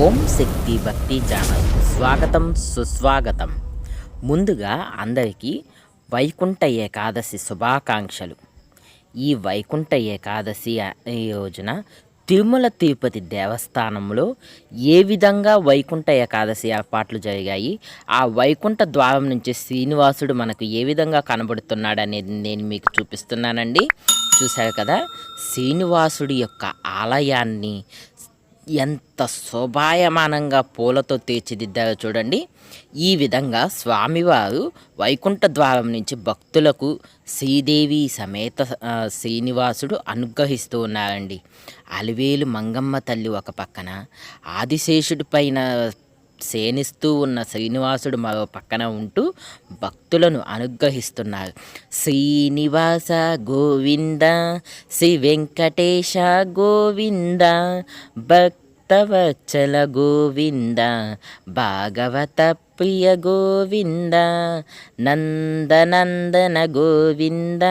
ఓం శక్తి భక్తి ఛానల్. స్వాగతం సుస్వాగతం. ముందుగా అందరికీ వైకుంఠ ఏకాదశి శుభాకాంక్షలు. ఈ వైకుంఠ ఏకాదశి ఈ రోజున తిరుమల తిరుపతి దేవస్థానంలో ఏ విధంగా వైకుంఠ ఏకాదశి ఏర్పాట్లు జరిగాయి ఆ వైకుంఠ ద్వారం నుంచి శ్రీనివాసుడు మనకు ఏ విధంగా కనబడుతున్నాడు అనేది నేను మీకు చూపిస్తున్నానండి. చూశారు కదా శ్రీనివాసుడి యొక్క ఆలయాన్ని ఎంత శోభాయమానంగా పూలతో తీర్చిదిద్దారో చూడండి. ఈ విధంగా స్వామివారు వైకుంఠ ద్వారం నుంచి భక్తులకు శ్రీదేవి సమేత శ్రీనివాసుడు అనుగ్రహిస్తూ ఉన్నారండి. అలివేలు మంగమ్మ తల్లి ఒక పక్కన ఆదిశేషుడి పైన సేనిస్తూ ఉన్న శ్రీనివాసుడు మరో పక్కన ఉంటూ భక్తులను అనుగ్రహిస్తున్నారు. శ్రీనివాస గోవింద శ్రీ వెంకటేశ గోవింద భక్తవత్సల గోవింద భాగవత ప్రియ గోవింద నందనందన గోవింద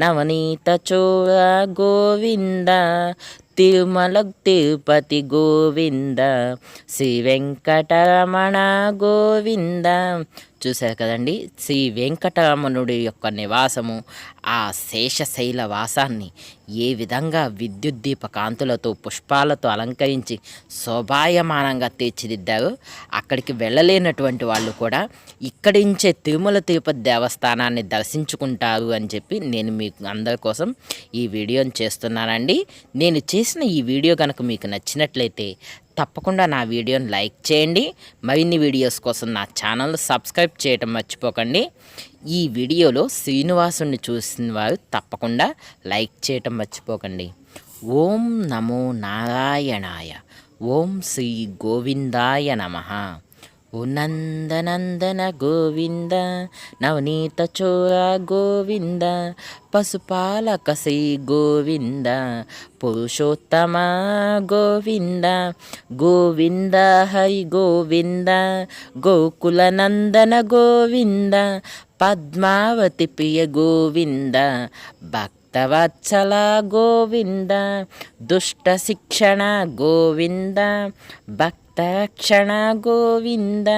నవనీత చోళ గోవింద తిరుమల తిరుపతి గోవింద శ్రీ వెంకటరమణ గోవింద చూశారు కదండి. శ్రీ వెంకటరమణుడి యొక్క నివాసము ఆ శేషశైల వాసాన్ని ఏ విధంగా విద్యుత్ దీప కాంతులతో పుష్పాలతో అలంకరించి శోభాయమానంగా తీర్చిదిద్దారో అక్కడికి వెళ్ళలేనటువంటి వాళ్ళు కూడా ఇక్కడించే తిరుమల తిరుపతి దేవస్థానాన్ని దర్శించుకుంటారు అని చెప్పి నేను మీకు అందరి కోసం ఈ వీడియోని చేస్తున్నానండి. నేను చేసిన ఈ వీడియో కనుక మీకు నచ్చినట్లయితే తప్పకుండా నా వీడియోని లైక్ చేయండి. మరిన్ని వీడియోస్ కోసం నా ఛానల్ సబ్స్క్రైబ్ చేయటం మర్చిపోకండి. ఈ వీడియోలో శ్రీనివాసుని చూసిన వారు తప్పకుండా లైక్ చేయటం మర్చిపోకండి. ఓం నమో నారాయణాయ. ఓం శ్రీ గోవిందాయ నమః. ఓ నందనందన గోవింద నవనీత చోర గోవింద పశుపాలక శ్రీ గోవింద పురుషోత్తమ గోవింద గోవింద హరి గోవింద గోకుల నందన గోవింద పద్మావతి ప్రియ గోవింద భక్తవత్సల గోవింద దుష్ట శిక్షణ గోవింద భక్తరక్షణ గోవింద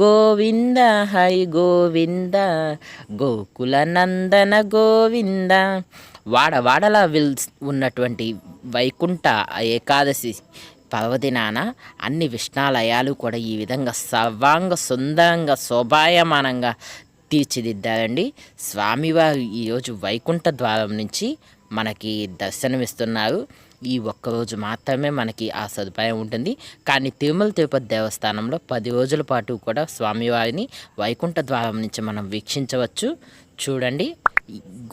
గోవింద హరి గోవింద గోకుల నందన గోవింద వాడవాడలా విల్ ఉన్నటువంటి వైకుంఠ ఏకాదశి పర్వదినాన అన్ని విష్ణాలయాలు కూడా ఈ విధంగా సర్వాంగ సుందరంగా శోభాయమానంగా తీర్చిదిద్దారండి స్వామివారు ఈరోజు వైకుంఠ ద్వారం నుంచి మనకి దర్శనమిస్తున్నారు. ఈ ఒక్కరోజు మాత్రమే మనకి ఆ సదుపాయం ఉంటుంది. కానీ తిరుమల తిరుపతి దేవస్థానంలో పది రోజుల పాటు కూడా స్వామివారిని వైకుంఠ ద్వారం నుంచి మనం వీక్షించవచ్చు. చూడండి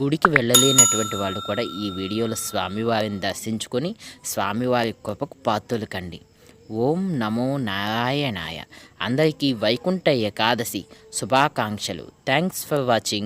గుడికి వెళ్ళలేనటువంటి వాళ్ళు కూడా ఈ వీడియోలో స్వామివారిని దర్శించుకొని స్వామివారి కృపకు పాత్రలు కండి. ఓం నమో నారాయణాయ. అందరికీ వైకుంఠ ఏకాదశి శుభాకాంక్షలు. Thanks for watching.